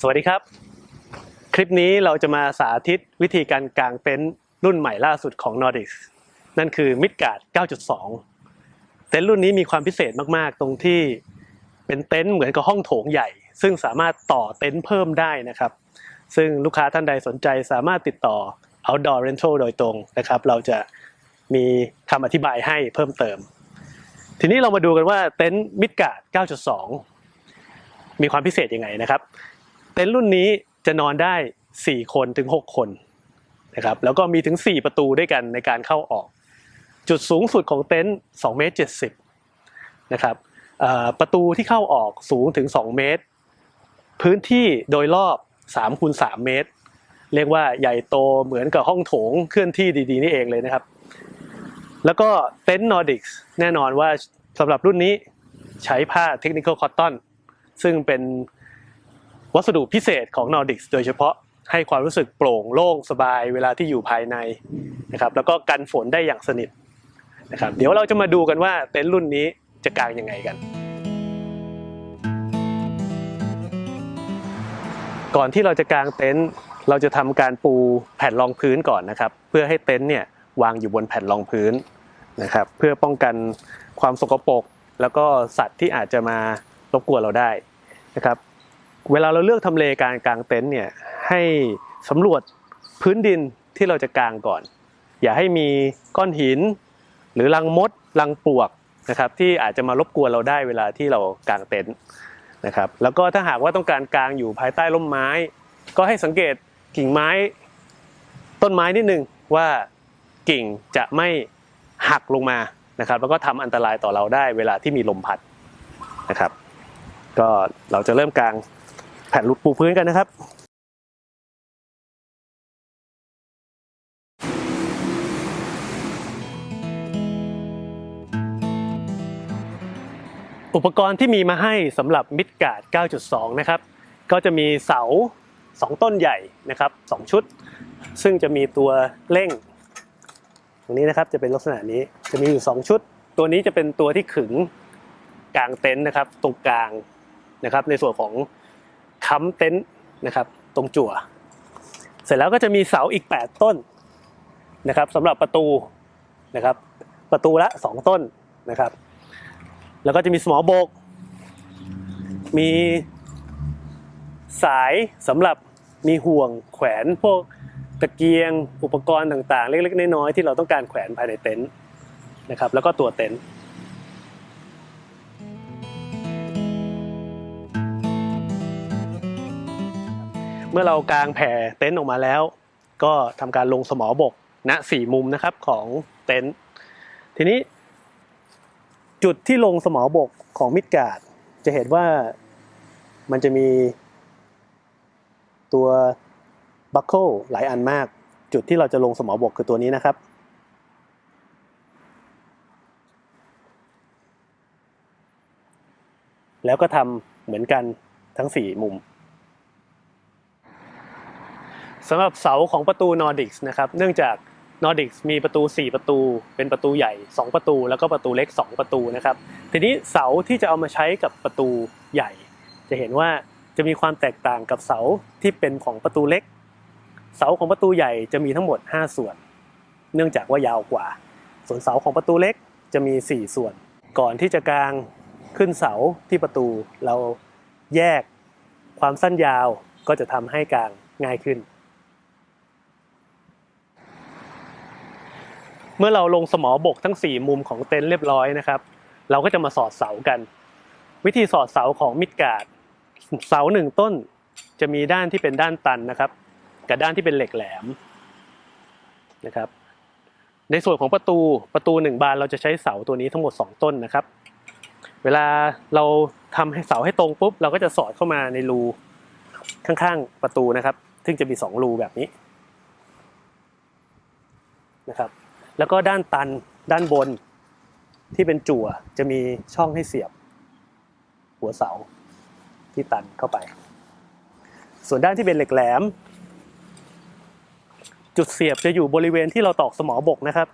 สวัสดีครับ คลิปนี้เราจะมาสาธิตวิธีการกางเต็นท์รุ่นใหม่ล่าสุดของ Nordic นั่นคือ Midgard 9.2 เต็นท์รุ่นนี้มีความพิเศษมาก ๆ ตรงที่เป็นเต็นท์เหมือนกับห้องโถงใหญ่ ซึ่งสามารถต่อเต็นท์เพิ่มได้นะครับ ซึ่งลูกค้าท่านใดสนใจสามารถติดต่อ Outdoor Rental โดยตรงนะครับ เราจะมีคำอธิบายให้เพิ่มเติม ทีนี้เรามาดูกันว่าเต็นท์ Midgard 9.2 มีความพิเศษยังไงนะครับ เต็นท์รุ่นนี้จะนอนได้ 4 คนถึง 6 คนนะครับแล้วก็มีถึง 4 ประตูด้วยกันในการเข้าออก จุดสูงสุดของเต็นท์2เมตร70นะครับประตูที่เข้าออกสูงถึง 2 เมตร พื้นที่โดยรอบ3คูณ3เมตร เรียกว่าใหญ่โตเหมือนกับห้องโถงเคลื่อนที่ดีๆนี่เองเลยนะครับ แล้วก็เต็นท์นอร์ดิกแน่นอนว่าสำหรับรุ่นนี้ใช้ผ้าเทคนิคอลคอตตอนซึ่งเป็น วัสดุพิเศษของ Nordics โดยเฉพาะให้ความรู้สึกโปร่งโล่งสบายเวลาที่อยู่ภายในนะครับแล้วก็กันฝนได้อย่างสนิทนะครับเดี๋ยวเราจะมาดูกันว่าเต็นท์รุ่นนี้จะกางยังไงกัน ก่อนที่เราจะกางเต็นท์เราจะทำการปูแผ่นรองพื้นก่อนนะครับ เพื่อให้เต็นท์เนี่ยวางอยู่บนแผ่นรองพื้นนะครับเพื่อป้องกันความสกปรกแล้วก็สัตว์ที่อาจจะมารบกวนเราได้นะครับ เวลาเราเลือกทำเลการกางเต็นท์เนี่ยให้สำรวจพื้นดินที่เราจะกางก่อน อย่าให้มีก้อนหิน หรือรังมดรังปลวกนะครับที่อาจจะมารบกวนเราได้เวลาที่เรากางเต็นท์นะครับแล้วก็ถ้าหากว่าต้องการกางอยู่ภายใต้ร่มไม้ ก็ให้สังเกตกิ่งไม้ ต้นไม้นิดนึงว่ากิ่งจะไม่หักลงมานะครับแล้วก็ทำอันตรายต่อเราได้เวลาที่มีลมพัดนะครับ ก็เราจะเริ่มกาง แผ่นรูปปูพื้นกันนะครับอุปกรณ์ที่มีมาให้สำหรับมิดการ์ด 9.2 นะครับ ก็จะมีเสา 2 ต้นใหญ่นะครับ 2 ชุด ซึ่งจะมีตัวเร่ง ตรงนี้นะครับจะเป็นลักษณะนี้ จะมีอยู่ 2 ชุด ตัวนี้จะเป็นตัวที่ขึงกลางเต็นท์นะครับ ตรงกลางนะครับ ในส่วนของ ค้ำเต็นท์นะครับตรงจั่ว เสร็จแล้วก็จะมีเสาอีก 8 ต้นนะครับสำหรับประตูนะครับประตูละ 2 ต้นนะครับ แล้วก็จะมีสมอโบก มีสายสำหรับมีห่วงแขวนพวกตะเกียงอุปกรณ์ต่างๆ เล็กๆน้อยๆที่เราต้องการแขวนภายในเต็นท์นะครับแล้วก็ตัวเต็นท์ มื่อเรากางแผ่เต็นท์ออกมาแล้ว ก็ทำการลงสมอบกณสี่มุมนะครับของเต็นท์ทีนี้ จุดที่ลงสมอบกของมิดการ์ดจะเห็นว่ามันจะมีตัวบัคเกิลหลายอันมาก จุดที่เราจะลงสมอบกคือตัวนี้นะครับ แล้วก็ทำเหมือนกันทั้ง 4 มุม สำหรับเสาของประตู Nordics นะครับเนื่องจาก Nordics มีประตู 4 ประตู เป็นประตูใหญ่ 2 ประตู แล้วก็ประตูเล็ก 2 ประตูนะครับทีนี้เสาที่จะเอามาใช้กับประตูใหญ่ จะเห็นว่าจะมีความแตกต่างกับเสาที่เป็นของประตูเล็ก เสาของประตูใหญ่จะมีทั้งหมด 5 ส่วน เนื่องจากว่ายาวกว่า ส่วนเสาของประตูเล็กจะมี 4 ส่วน ก่อนที่จะกางขึ้นเสาที่ประตูเราแยกความสั้นยาวก็จะทำให้กางง่ายขึ้น เมื่อเราลงสมอบกทั้ง 4 มุมของเต็นท์เรียบร้อยนะครับ เราก็จะมาสอดเสากัน วิธีสอดเสาของมิดการ์ดเสาหนึ่งต้นจะมีด้านที่เป็นด้านตันนะครับ กับด้านที่เป็นเหล็กแหลมนะครับ ในส่วนของประตูประตูหนึ่งบานเราจะใช้เสาตัวนี้ทั้งหมด 2 ต้นนะครับ เวลาเราทำให้เสาให้ตรงปุ๊บเราก็จะสอดเข้ามาในรูข้างๆประตูนะครับ ซึ่งจะมี 2 รูแบบนี้นะครับ แล้วก็ด้านตันด้านบนที่เป็นจั่วจะมีช่องให้เสียบ หัวเสาที่ตันเข้าไป ส่วนด้านที่เป็นเหล็กแหลม จุดเสียบจะอยู่บริเวณที่เราตอกสมอบกนะครับ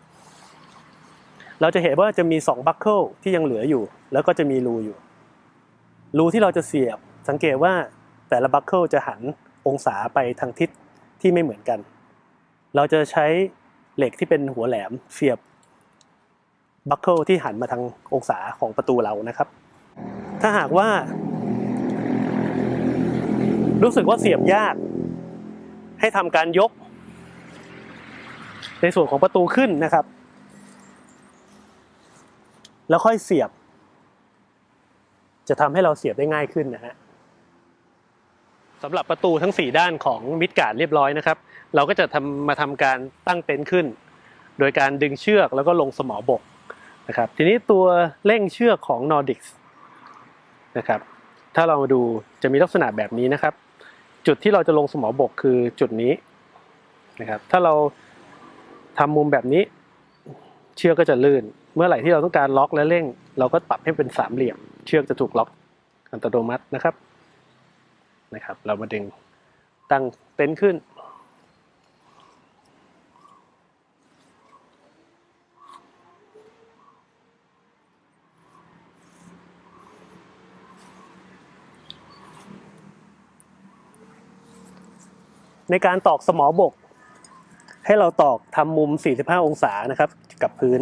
เราจะเห็นว่าจะมี2บัคเกิลที่ยังเหลืออยู่ แล้วก็จะมีรูอยู่ รูที่เราจะเสียบสังเกตว่าแต่ละบัคเกิลจะหันองศาไปทางทิศที่ไม่เหมือนกัน เราจะใช้ เหล็กที่เป็นหัวแหลมเสียบบัคเกิลที่หันมาทางองศาของประตูเรานะครับ ถ้าหากว่า รู้สึกว่าเสียบยาก ให้ทำการยก ในส่วนของประตูขึ้นนะครับ แล้วค่อยเสียบ จะทำให้เราเสียบได้ง่ายขึ้นนะฮะ สำหรับประตูทั้ง 4 ด้านของมิดการ์ดเรียบร้อยนะครับ เราก็จะทำมาทำการตั้งเต็นท์ขึ้น โดยการดึงเชือกแล้วก็ลงสมอบกนะครับ ทีนี้ตัวเร่งเชือกของ Nordic นะครับ ถ้าเรามาดูจะมีลักษณะแบบนี้นะครับ จุดที่เราจะลงสมอบกคือจุดนี้นะครับ ถ้าเราทำมุมแบบนี้เชือกก็จะลื่น เมื่อไหร่ที่เราต้องการล็อกและเร่ง เราก็ปรับให้เป็นสามเหลี่ยม เชือกจะถูกล็อกอัตโนมัตินะครับ นะครับ เรามาดึงตั้งเต็นท์ขึ้น ในการตอกสมอบก ให้เราตอกทำมุม 45 องศานะครับ กับพื้น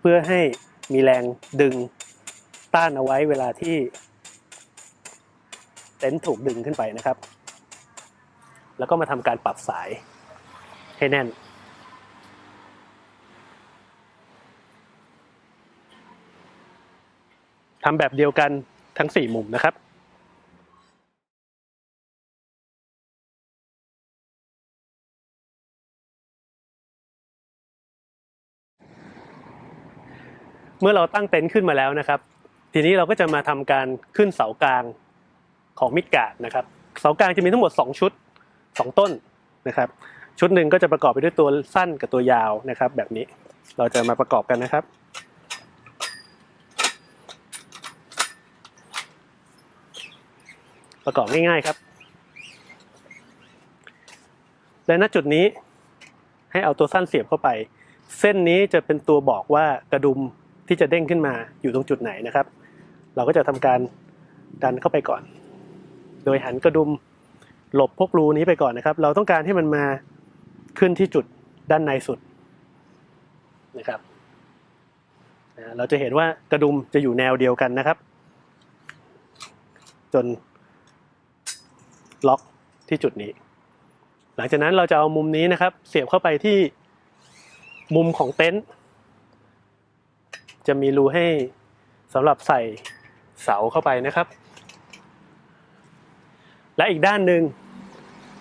เพื่อให้มีแรงดึงต้านเอาไว้เวลาที่ เต็นท์ถูกดึงขึ้นไปนะครับ แล้วก็มาทำการปรับสายให้แน่น ทำแบบเดียวกันทั้ง 4 มุมนะครับเมื่อเราตั้งเต็นท์ขึ้นมาแล้วนะครับ ทีนี้เราก็จะมาทำการขึ้นเสากลาง ของมิดการ์ดนะครับเสากลางจะมีทั้งหมด 2 ชุด 2 ต้นนะครับ ชุดหนึ่งก็จะประกอบไปด้วยตัวสั้นกับตัวยาวนะครับ แบบนี้เราจะมาประกอบกันนะครับ ประกอบง่ายๆครับ และณจุดนี้ให้เอาตัวสั้นเสียบเข้าไป เส้นนี้จะเป็นตัวบอกว่ากระดุมที่จะเด้งขึ้นมาอยู่ตรงจุดไหนนะครับ เราก็จะทำการดันเข้าไปก่อน โดยหันกระดุมหลบพวกรูนี้ไปก่อนนะครับ เราต้องการให้มันมาขึ้นที่จุดด้านในสุดนะครับเราจะเห็นว่ากระดุมจะอยู่แนวเดียวกันนะครับ จนล็อกที่จุดนี้ หลังจากนั้นเราจะเอามุมนี้นะครับ เสียบเข้าไปที่มุมของเต็นท์จะมีรูให้สำหรับใส่เสาเข้าไปนะครับ และอีกด้านหนึ่ง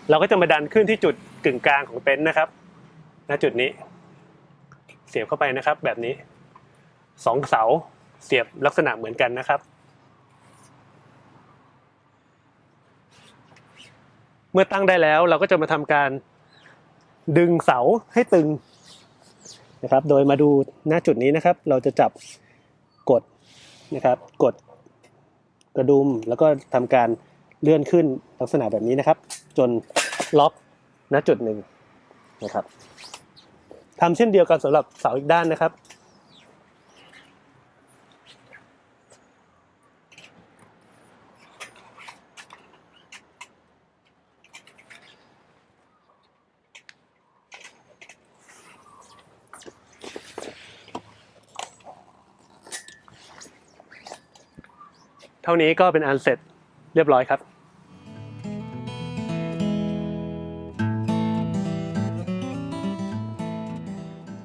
เราก็จะมาดันขึ้นที่จุดกึ่งกลางของเต็นท์นะครับณจุดนี้ เสียบเข้าไปนะครับ แบบนี้สองเสาเสียบลักษณะเหมือนกันนะครับ เมื่อตั้งได้แล้วเราก็จะมาทำการดึงเสาให้ตึงนะครับ โดยมาดูหน้าจุดนี้นะครับ เราจะจับกดนะครับ กดกระดุมแล้วก็ทำการ เลื่อนขึ้นลักษณะแบบนี้นะครับ จนล็อกณจุดหนึ่งนะครับทำเช่นเดียวกันสำหรับเสาอีกด้านนะครับ เท่านี้ก็เป็นอันเสร็จเรียบร้อยครับ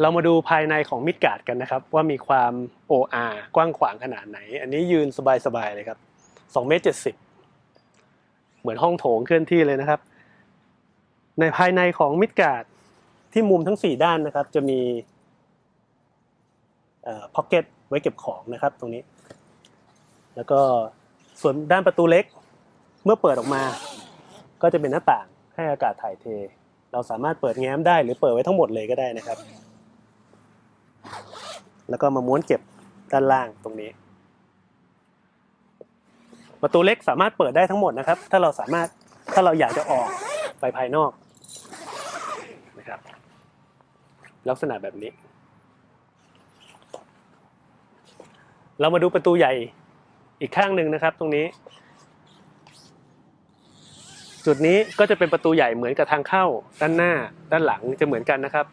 เรามาดูภายในของมิดการ์ดกันนะครับ ว่ามีความ OR กว้างขวางขนาดไหน อันนี้ยืนสบายๆเลยครับ2เมตร70เหมือนห้องโถงเคลื่อนที่เลยนะครับ ในภายในของมิดการ์ดที่มุมทั้ง4ด้านนะครับ จะมีพ็อกเก็ตไว้เก็บของนะครับตรงนี้ แล้วก็ส่วนด้านประตูเล็กเมื่อเปิดออกมา ก็จะเป็นหน้าต่างให้อากาศถ่ายเท เราสามารถเปิดแง้มได้หรือเปิดไว้ทั้งหมดเลยก็ได้นะครับ แล้วก็มาม้วนเก็บด้านล่างตรงนี้ ประตูเล็กสามารถเปิดได้ทั้งหมดนะครับ ถ้าเราสามารถถ้าเราอยากจะออกไปภายนอกนะครับ ลักษณะแบบนี้ เรามาดูประตูใหญ่อีกข้างหนึ่งนะครับ ตรงนี้ จุดนี้ก็จะเป็นประตูใหญ่เหมือนกับทางเข้า ด้านหน้า ด้านหลังจะเหมือนกันนะครับ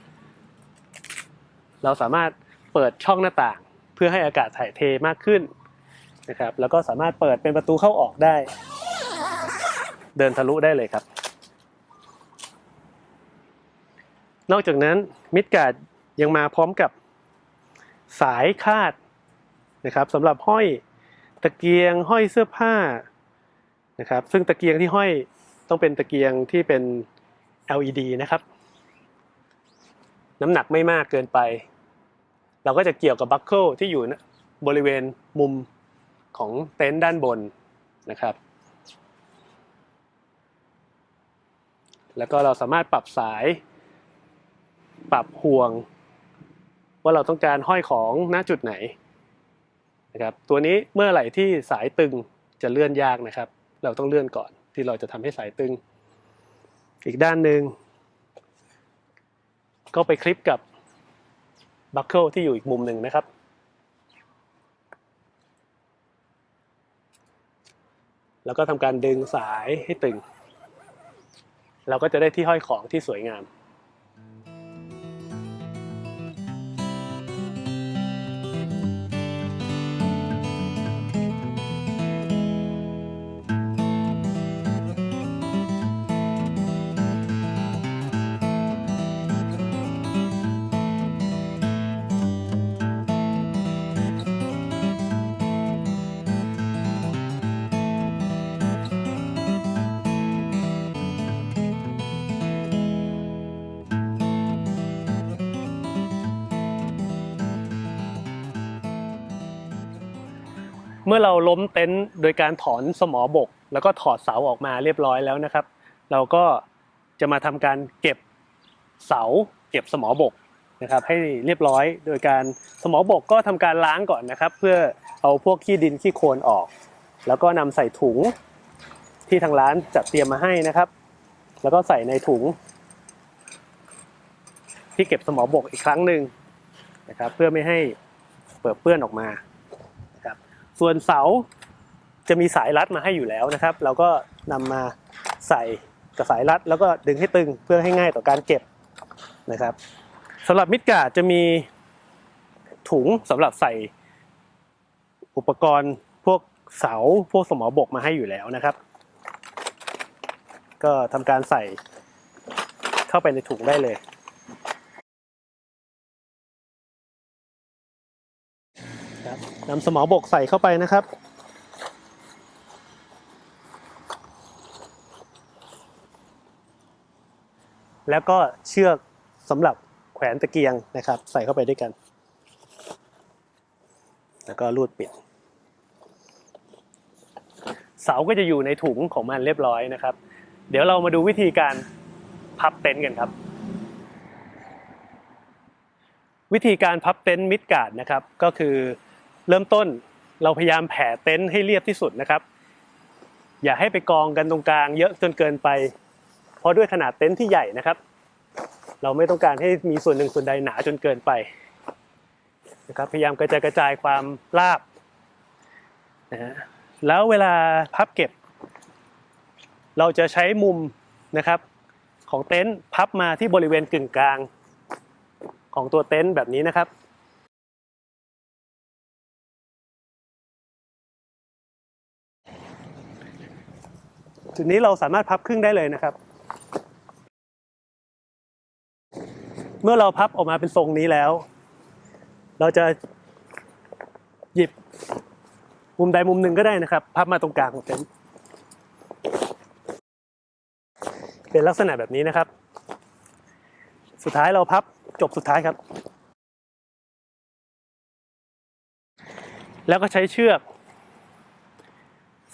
เราสามารถ เปิดช่องหน้าต่าง เพื่อให้อากาศถ่ายเทมากขึ้นนะครับ แล้วก็สามารถเปิดเป็นประตูเข้าออกได้ เดินทะลุได้เลยครับ นอกจากนั้นมิดการ์ดยังมาพร้อมกับสายคาดนะครับสำหรับห้อยตะเกียงห้อยเสื้อผ้านะครับ ซึ่งตะเกียงที่ห้อยต้องเป็นตะเกียงที่เป็น LED นะครับ น้ำหนักไม่มากเกินไป เราก็จะเกี่ยวกับบัคเกิลที่อยู่บริเวณมุมของเต็นท์ด้านบนนะครับ แล้วก็เราสามารถปรับสาย ปรับห่วง ว่าเราต้องการห้อยของณจุดไหนนะครับตัวนี้เมื่อไหร่ที่สายตึงจะเลื่อนยากนะครับ เราต้องเลื่อนก่อนที่เราจะทำให้สายตึง อีกด้านหนึ่งก็ไปคลิปกับ บัคเกิลที่อยู่อีกมุมหนึ่งนะครับ แล้วก็ทำการดึงสายให้ตึง เราก็จะได้ที่ห้อยของที่สวยงาม เมื่อเราล้มเต็นท์โดยการถอนสมอบก แล้วก็ถอดเสาออกมาเรียบร้อยแล้วนะครับ เราก็จะมาทำการเก็บเสาเก็บสมอบกนะครับ ให้เรียบร้อยโดยการสมอบกก็ทำการล้างก่อนนะครับ เพื่อเอาพวกขี้ดินขี้โคลนออก แล้วก็นำใส่ถุงที่ทางร้านจัดเตรียมมาให้นะครับ แล้วก็ใส่ในถุง ที่เก็บสมอบกอีกครั้งหนึ่งนะครับ เพื่อไม่ให้เปิดเปื้อนออกมา ส่วนเสาจะมีสายรัดมาให้อยู่แล้วนะครับ เราก็นำมาใส่กับสายรัด แล้วก็ดึงให้ตึงเพื่อให้ง่ายต่อการเก็บนะครับสำหรับมิดการจะมีถุงสำหรับใส่อุปกรณ์พวกเสาพวกสมอบกมาให้อยู่แล้วนะครับ ก็ทำการใส่เข้าไปในถุงได้เลย นำสมอบกใส่เข้าไปนะครับ แล้วก็เชือกสำหรับแขวนตะเกียงนะครับ ใส่เข้าไปด้วยกัน แล้วก็รูดปิด เสาก็จะอยู่ในถุงของมันเรียบร้อยนะครับ เดี๋ยวเรามาดูวิธีการพับเต็นท์กันครับ วิธีการพับเต็นท์มิดการ์ดนะครับก็คือ เริ่มต้นเราพยายามแผ่เต็นท์ให้เรียบที่สุดนะครับ อย่าให้ไปกองกันตรงกลางเยอะจนเกินไป เพราะด้วยขนาดเต็นท์ที่ใหญ่นะครับ เราไม่ต้องการให้มีส่วนหนึ่งส่วนใดหนาจนเกินไปนะครับพยายามกระจายกระจายความราบนะฮะแล้วเวลาพับเก็บ เราจะใช้มุมนะครับ ของเต็นท์พับมาที่บริเวณกึ่งกลาง ของตัวเต็นท์แบบนี้นะครับ จุดนี้เราสามารถพับครึ่งได้เลยนะครับ เมื่อเราพับออกมาเป็นทรงนี้แล้ว เราจะหยิบมุมใดมุมหนึ่งก็ได้นะครับ พับมาตรงกลางของเต็นท์เป็นลักษณะแบบนี้นะครับ สุดท้ายเราพับจบสุดท้ายครับ แล้วก็ใช้เชือก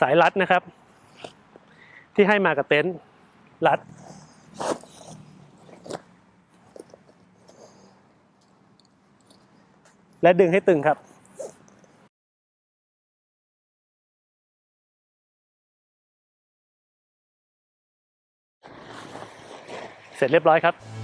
สายรัดนะครับ ที่ให้มากับเต็นท์รัด และดึงให้ตึงครับเสร็จเรียบร้อยครับ